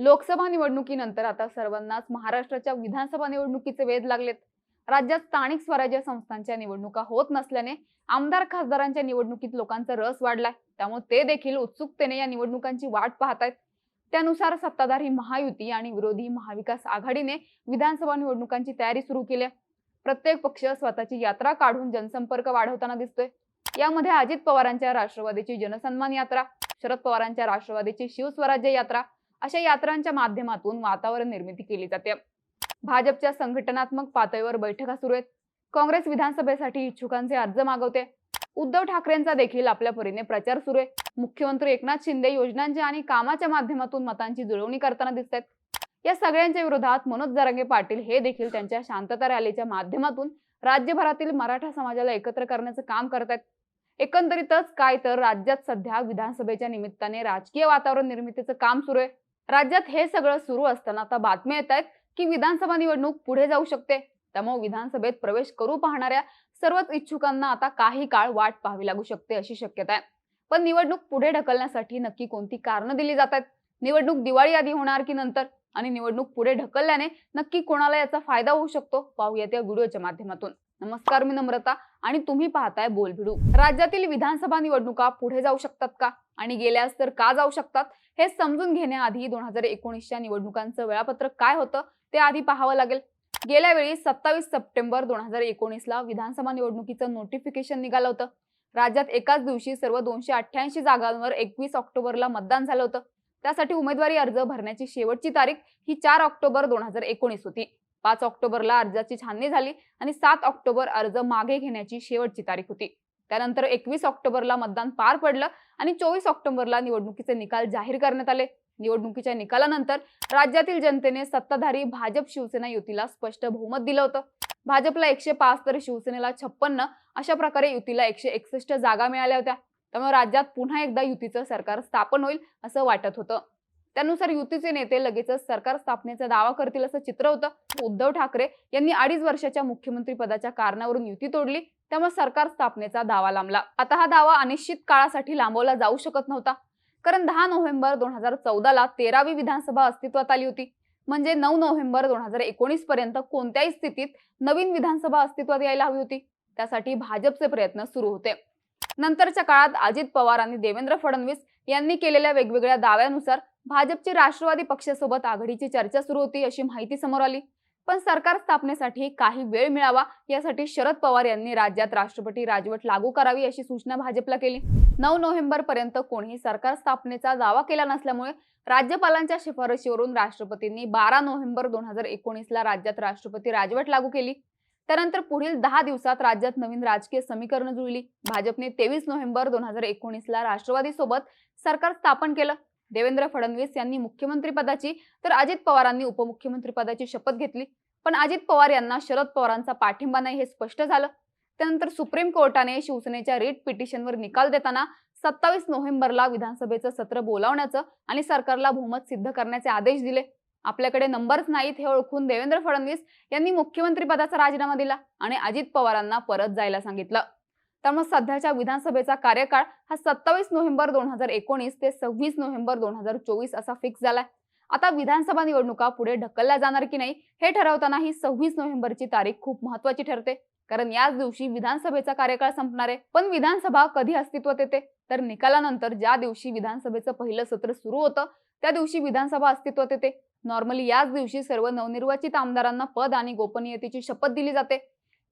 लोकसभा निवडणुकीनंतर आता सर्वांनाच महाराष्ट्राच्या विधानसभा निवडणुकीचे वेध लागलेत. राज्यात स्थानिक स्वराज्य संस्थांच्या निवडणुका होत नसल्याने आमदार खासदारांच्या निवडणुकीत लोकांचा रस वाढलाय. त्यामुळे ते देखील उत्सुकतेने या निवडणुकांची वाट पाहतायत. त्यानुसार सत्ताधारी महायुती आणि विरोधी महाविकास आघाडीने विधानसभा निवडणुकांची तयारी सुरू केली आहे. प्रत्येक पक्ष स्वतःची यात्रा काढून जनसंपर्क वाढवताना दिसतोय. यामध्ये अजित पवारांच्या राष्ट्रवादीची जनसन्मान यात्रा शरद पवारांच्या राष्ट्रवादीची शिवस्वराज्य यात्रा अशा यात्रांच्या माध्यमातून वातावरण निर्मिती केली जाते. भाजपच्या संघटनात्मक पातळीवर बैठका सुरू आहेत. काँग्रेस विधानसभेसाठी इच्छुकांचे अर्ज मागवते. उद्धव ठाकरेंचा देखील आपल्या परीने प्रचार सुरू आहे. मुख्यमंत्री एकनाथ शिंदे योजनांच्या आणि कामाच्या माध्यमातून मतांची जुळवणी करताना दिसत आहेत या सगळ्यांच्या विरोधात मनोज जरांगे पाटील हे देखील त्यांच्या शांतता रॅलीच्या माध्यमातून राज्यभरातील मराठा समाजाला एकत्र करण्याचं काम करत आहेत एकंदरीतच काय तर राज्यात सध्या विधानसभेच्या निमित्ताने राजकीय वातावरण निर्मितीचं काम सुरू आहे. राज्यात हे सगळं सुरू असताना आता बातम्या येत आहेत की विधानसभा निवडणूक पुढे जाऊ शकते. त्यामुळे विधानसभेत प्रवेश करू पाहणाऱ्या सर्वच इच्छुकांना आता काही काळ वाट पाहावी लागू शकते अशी शक्यता आहे. पण निवडणूक पुढे ढकलण्यासाठी नक्की कोणती कारणं दिली जात आहेत? निवडणूक दिवाळी आधी होणार की नंतर? आणि निवडणूक पुढे ढकलल्याने नक्की कोणाला याचा फायदा होऊ शकतो? पाहूया त्या व्हिडिओच्या माध्यमातून. नमस्कार मी नम्रता आणि तुम्ही पाहताय बोलभिडू राज्यातील विधानसभा निवडणुका पुढे जाऊ शकतात का? आणि गेल्यास तर का जाऊ शकतात? हे समजून घेण्याआधी दोन हजार एकोणीसच्या निवडणुकांचं वेळापत्रक काय होतं ते आधी पाहावं लागेल. गेल्या वेळी सत्तावीस सप्टेंबर दोन हजार एकोणीसला विधानसभा निवडणुकीचं नोटिफिकेशन निघालं होतं. राज्यात एकाच दिवशी सर्व दोनशे अठ्ठ्याऐंशी जागांवर एकवीस ऑक्टोबरला मतदान झालं होतं. त्यासाठी उमेदवारी अर्ज भरण्याची शेवटची तारीख ही चार ऑक्टोबर दोन हजार एकोणीस होती. पाच ऑक्टोबरला अर्जाची छाननी झाली आणि सात ऑक्टोबर अर्ज मागे घेण्याची शेवटची तारीख होती. त्यानंतर एकवीस ऑक्टोबरला मतदान पार पडलं आणि चोवीस ऑक्टोबरला निवडणुकीचे निकाल जाहीर करण्यात आले. निवडणुकीच्या निकालानंतर राज्यातील जनतेने सत्ताधारी भाजप शिवसेना युतीला स्पष्ट बहुमत दिलं होतं. भाजपला एकशे पाच तर शिवसेनेला छप्पन्न अशा प्रकारे युतीला एकशे एकसष्ट जागा मिळाल्या होत्या. त्यामुळे राज्यात पुन्हा एकदा युतीचं सरकार स्थापन होईल असं वाटत होतं. त्यानुसार युतीचे नेते लगेचच सरकार स्थापनेचा दावा करतील असं चित्र होतं. उद्धव ठाकरे यांनी अडीच वर्षाच्या मुख्यमंत्री पदाच्या कारणावरून युती तोडली. त्यामुळे सरकार स्थापनेचा दावा लांबला. आता हा दावा अनिश्चित काळासाठी लांबवला जाऊ शकत नव्हता. कारण दहा नोव्हेंबर दोन हजार चौदाला तेरावी विधानसभा अस्तित्वात आली होती. म्हणजे नऊ नोव्हेंबर दोन हजार एकोणीस पर्यंत कोणत्याही स्थितीत नवीन विधानसभा अस्तित्वात यायला हवी होती. त्यासाठी भाजपचे प्रयत्न सुरू होते. नंतरच्या काळात अजित पवार आणि देवेंद्र फडणवीस यांनी केलेल्या वेगवेगळ्या दाव्यानुसार भाजपची राष्ट्रवादी पक्षासोबत आघाडीची चर्चा सुरू होती अशी माहिती समोर आली. पण सरकार स्थापनेसाठी काही वेळ मिळावा यासाठी शरद पवार यांनी राज्यात राष्ट्रपती राजवट लागू करावी अशी सूचना भाजपला केली. नऊ नोव्हेंबर पर्यंत कोणीही सरकार स्थापनेचा दावा केला नसल्यामुळे राज्यपालांच्या शिफारशीवरून राष्ट्रपतींनी बारा नोव्हेंबर दोन हजार एकोणीसला राज्यात राष्ट्रपती राजवट लागू केली. त्यानंतर पुढील दहा दिवसात राज्यात नवीन राजकीय समीकरण जुळली. भाजपने तेवीस नोव्हेंबर दोन हजार एकोणीसला राष्ट्रवादी सोबत सरकार स्थापन केलं. देवेंद्र फडणवीस यांनी मुख्यमंत्री पदाची तर अजित पवारांनी उपमुख्यमंत्री पदाची शपथ घेतली. पण अजित पवार यांना शरद पवारांचा पाठिंबा नाही हे स्पष्ट झालं. त्यानंतर सुप्रीम कोर्टाने शिवसेनेच्या रिट पिटिशनवर निकाल देताना सत्तावीस नोव्हेंबरला विधानसभेचं सत्र बोलावण्याचं आणि सरकारला बहुमत सिद्ध करण्याचे आदेश दिले. आपल्याकडे नंबर्स नाहीत हे ओळखून देवेंद्र फडणवीस यांनी मुख्यमंत्री पदाचा राजीनामा दिला आणि अजित पवारांना परत जायला सांगितलं. त्यामुळे सध्याच्या विधानसभेचा कार्यकाळ हा सत्तावीस नोव्हेंबर दोन हजार एकोणीस ते सव्वीस नोव्हेंबर दोन हजार चोवीस असा फिक्स झालाय. आता विधानसभा निवडणुका पुढे ढकलल्या जाणार की नाही हे ठरवताना ही सव्वीस नोव्हेंबरची तारीख खूप महत्वाची ठरते. कारण याच दिवशी विधानसभेचा कार्यकाळ संपणार आहे पण विधानसभा कधी अस्तित्वात येते? तर निकालानंतर ज्या दिवशी विधानसभेचं पहिलं सत्र सुरू होतं त्या दिवशी विधानसभा अस्तित्वात येते. नॉर्मली याच दिवशी सर्व नवनिर्वाचित आमदारांना पद आणि गोपनीयतेची शपथ दिली जाते.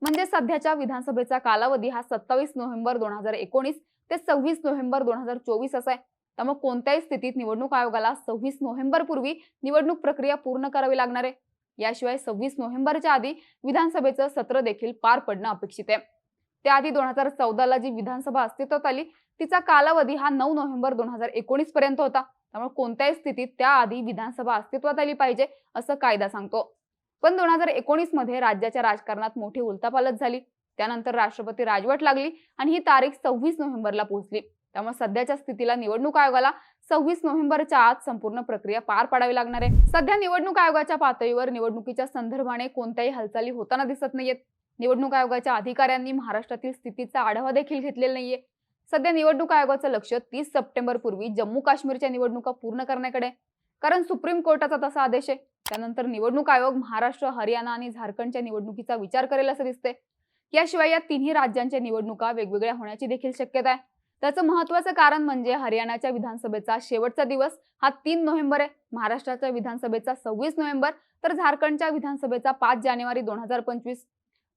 म्हणजे सध्याच्या विधानसभेचा कालावधी हा सत्तावीस नोव्हेंबर दोन हजार एकोणीस ते सव्वीस नोव्हेंबर दोन हजार चोवीस असा आहे. त्यामुळे कोणत्याही स्थितीत निवडणूक आयोगाला सव्वीस नोव्हेंबर पूर्वी निवडणूक प्रक्रिया पूर्ण करावी लागणार आहे. याशिवाय सव्वीस नोव्हेंबरच्या आधी विधानसभेचं सत्र देखील पार पडणं अपेक्षित आहे. त्याआधी दोन हजार चौदाला जी विधानसभा अस्तित्वात आली तिचा कालावधी हा नऊ नोव्हेंबर दोन हजार एकोणीस पर्यंत होता. त्यामुळे कोणत्याही स्थितीत त्याआधी विधानसभा अस्तित्वात आली पाहिजे असं कायदा सांगतो. पण दोन हजार एकोणीसमध्ये राज्याच्या राजकारणात मोठी उलतापालत झाली. त्यानंतर राष्ट्रपती राजवट लागली आणि ही तारीख सव्वीस नोव्हेंबरला पोहोचली. त्यामुळे सध्याच्या स्थितीला निवडणूक आयोगाला सव्वीस नोव्हेंबरच्या आत संपूर्ण प्रक्रिया पार पाडावी लागणार आहे. सध्या निवडणूक आयोगाच्या पातळीवर निवडणुकीच्या संदर्भाने कोणत्याही हालचाली होताना दिसत नाहीयेत. निवडणूक आयोगाच्या अधिकाऱ्यांनी महाराष्ट्रातील स्थितीचा आढावा देखील घेतलेला नाहीये. सध्या निवडणूक आयोगाचं लक्ष तीस सप्टेंबर पूर्वी जम्मू काश्मीरच्या निवडणुका पूर्ण करण्याकडे कारण सुप्रीम कोर्टाचा तसा आदेश आहे. त्यानंतर निवडणूक आयोग महाराष्ट्र हरियाणा आणि झारखंडच्या निवडणुकीचा विचार करेल असं दिसते याशिवाय या तिन्ही राज्यांच्या निवडणुका वेगवेगळ्या होण्याची देखील शक्यता आहे. त्याचं महत्वाचं कारण म्हणजे हरियाणाच्या विधानसभेचा शेवटचा दिवस हा तीन नोव्हेंबर आहे. महाराष्ट्राच्या विधानसभेचा सव्वीस नोव्हेंबर तर झारखंडच्या विधानसभेचा पाच जानेवारी दोन हजार पंचवीस.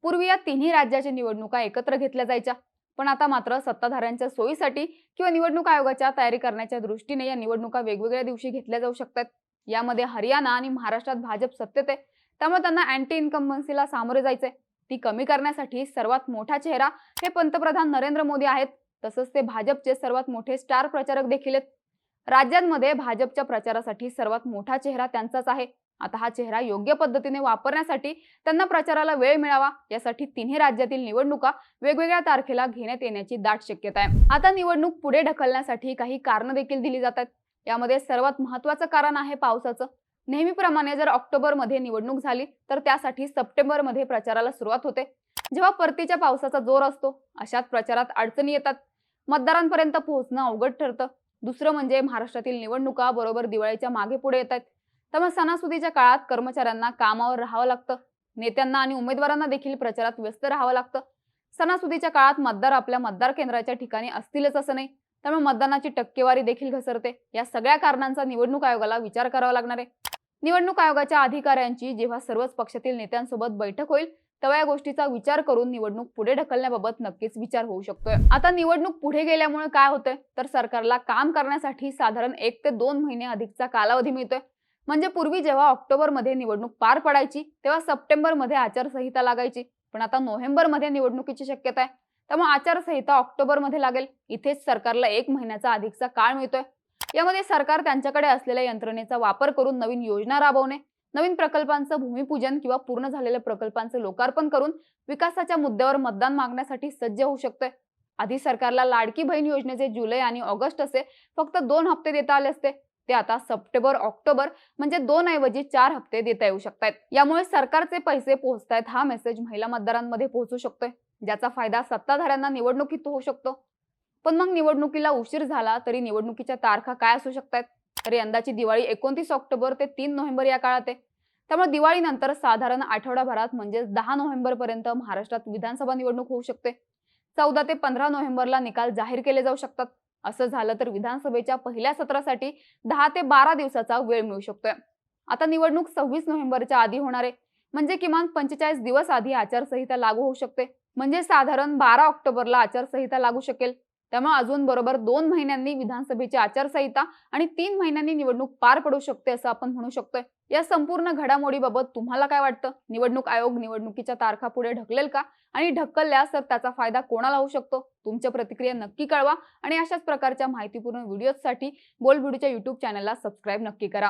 पूर्वी या तिन्ही राज्याच्या निवडणुका एकत्र घेतल्या जायच्या. पण आता मात्र सत्ताधाऱ्यांच्या सोयीसाठी किंवा निवडणूक आयोगाच्या तयारी करण्याच्या दृष्टीने या निवडणुका वेगवेगळ्या दिवशी घेतल्या जाऊ शकतात. यामध्ये हरियाणा आणि महाराष्ट्रात भाजप सत्तेत आहे. त्यामुळे त्यांना अँटी इन्कम्बन्सीला सामोरे जायचंय. ती कमी करण्यासाठी सर्वात मोठा चेहरा हे पंतप्रधान नरेंद्र मोदी आहेत. तसंच ते भाजपचे सर्वात मोठे स्टार प्रचारक देखील आहेत. राज्यांमध्ये भाजपच्या प्रचारासाठी सर्वात मोठा चेहरा त्यांचाच आहे. आता हा चेहरा योग्य पद्धतीने वापरण्यासाठी त्यांना प्रचाराला वेळ मिळावा यासाठी तिन्ही राज्यातील निवडणुका वेगवेगळ्या तारखेला घेण्यात येण्याची दाट शक्यता आहे. आता निवडणूक पुढे ढकलण्यासाठी काही कारणं देखील दिली जातात यामध्ये सर्वात महत्वाचं कारण आहे पावसाचं. नेहमीप्रमाणे जर ऑक्टोबरमध्ये निवडणूक झाली तर त्यासाठी सप्टेंबरमध्ये प्रचाराला सुरुवात होते. जेव्हा परतीच्या पावसाचा जोर असतो अशात प्रचारात अडचणी येतात. मतदारांपर्यंत पोहोचणं अवघड ठरतं. दुसरं म्हणजे महाराष्ट्रातील निवडणुका बरोबर दिवाळीच्या मागे पुढे येत आहेत. त्यामुळे सणासुदीच्या काळात कर्मचाऱ्यांना कामावर राहावं लागतं. नेत्यांना आणि उमेदवारांना देखील प्रचारात व्यस्त राहावं लागतं. सणासुदीच्या काळात मतदार आपल्या मतदार केंद्राच्या ठिकाणी असतीलच असं नाही. त्यामुळे मतदानाची टक्केवारी देखील घसरते. या सगळ्या कारणांचा निवडणूक आयोगाला विचार करावा लागणार आहे. निवडणूक आयोगाच्या अधिकाऱ्यांची जेव्हा सर्वच पक्षातील नेत्यांसोबत बैठक होईल तेव्हा या गोष्टीचा विचार करून निवडणूक पुढे ढकलण्याबाबत नक्कीच विचार होऊ शकतोय. आता निवडणूक पुढे गेल्यामुळे काय होतंय? तर सरकारला काम करण्यासाठी साधारण एक ते दोन महिने अधिकचा कालावधी मिळतोय. म्हणजे पूर्वी जेव्हा ऑक्टोबरमध्ये निवडणूक पार पडायची तेव्हा सप्टेंबरमध्ये आचारसंहिता लागायची. पण आता नोव्हेंबरमध्ये निवडणुकीची शक्यता आहे. त्यामुळे आचारसंहिता ऑक्टोबरमध्ये लागेल. इथेच सरकारला एक महिन्याचा अधिकचा काळ मिळतोय. यामध्ये सरकार त्यांच्याकडे असलेल्या यंत्रणेचा वापर करून नवीन योजना राबवणे नवीन प्रकल्पांचं भूमिपूजन किंवा पूर्ण झालेल्या प्रकल्पांचं लोकार्पण करून विकासाच्या मुद्द्यावर मतदान मागण्यासाठी सज्ज होऊ शकतोय. आधी सरकारला लाडकी बहीण योजनेचे जुलै आणि ऑगस्ट असे फक्त दोन हप्ते देता आले असते. ते आता सप्टेंबर ऑक्टोबर म्हणजे दोन ऐवजी चार हप्ते देता येऊ शकतात यामुळे सरकारचे पैसे पोहोचतायत हा मेसेज महिला मतदारांमध्ये पोहोचू शकतोय. ज्याचा फायदा सत्ताधाऱ्यांना निवडणुकीत होऊ शकतो. पण मग निवडणुकीला उशीर झाला तरी निवडणुकीच्या तारखा काय असू शकतात तर यंदाची दिवाळी एकोणतीस ऑक्टोबर ते तीन नोव्हेंबर या काळात आहे. त्यामुळे दिवाळीनंतर साधारण आठवडाभरात म्हणजे दहा नोव्हेंबर पर्यंत महाराष्ट्रात विधानसभा निवडणूक होऊ शकते. चौदा ते पंधरा नोव्हेंबरला निकाल जाहीर केले जाऊ शकतात. असं झालं तर विधानसभेच्या पहिल्या सत्रासाठी दहा ते बारा दिवसाचा वेळ मिळू शकतोय. आता निवडणूक सव्वीस नोव्हेंबरच्या आधी होणार आहे. म्हणजे किमान पंचेचाळीस दिवस आधी आचारसंहिता लागू होऊ शकते. म्हणजे साधारण बारा ऑक्टोबरला आचारसंहिता लागू शकेल. त्यामुळे अजून बरोबर दोन महिन्यांनी विधानसभेची आचारसंहिता आणि तीन महिन्यांनी निवडणूक पार पडू शकते असं आपण म्हणू शकतोय. या संपूर्ण घडामोडीबाबत तुम्हाला काय वाटतं? निवडणूक आयोग निवडणुकीच्या तारखा पुढे ढकलेल का? आणि ढकलल्यास तर त्याचा फायदा कोणाला होऊ शकतो? तुमच्या प्रतिक्रिया नक्की कळवा आणि अशाच प्रकारच्या माहितीपूर्ण व्हिडिओसाठी बोलबिडूच्या युट्यूब चॅनलला सबस्क्राईब नक्की करा.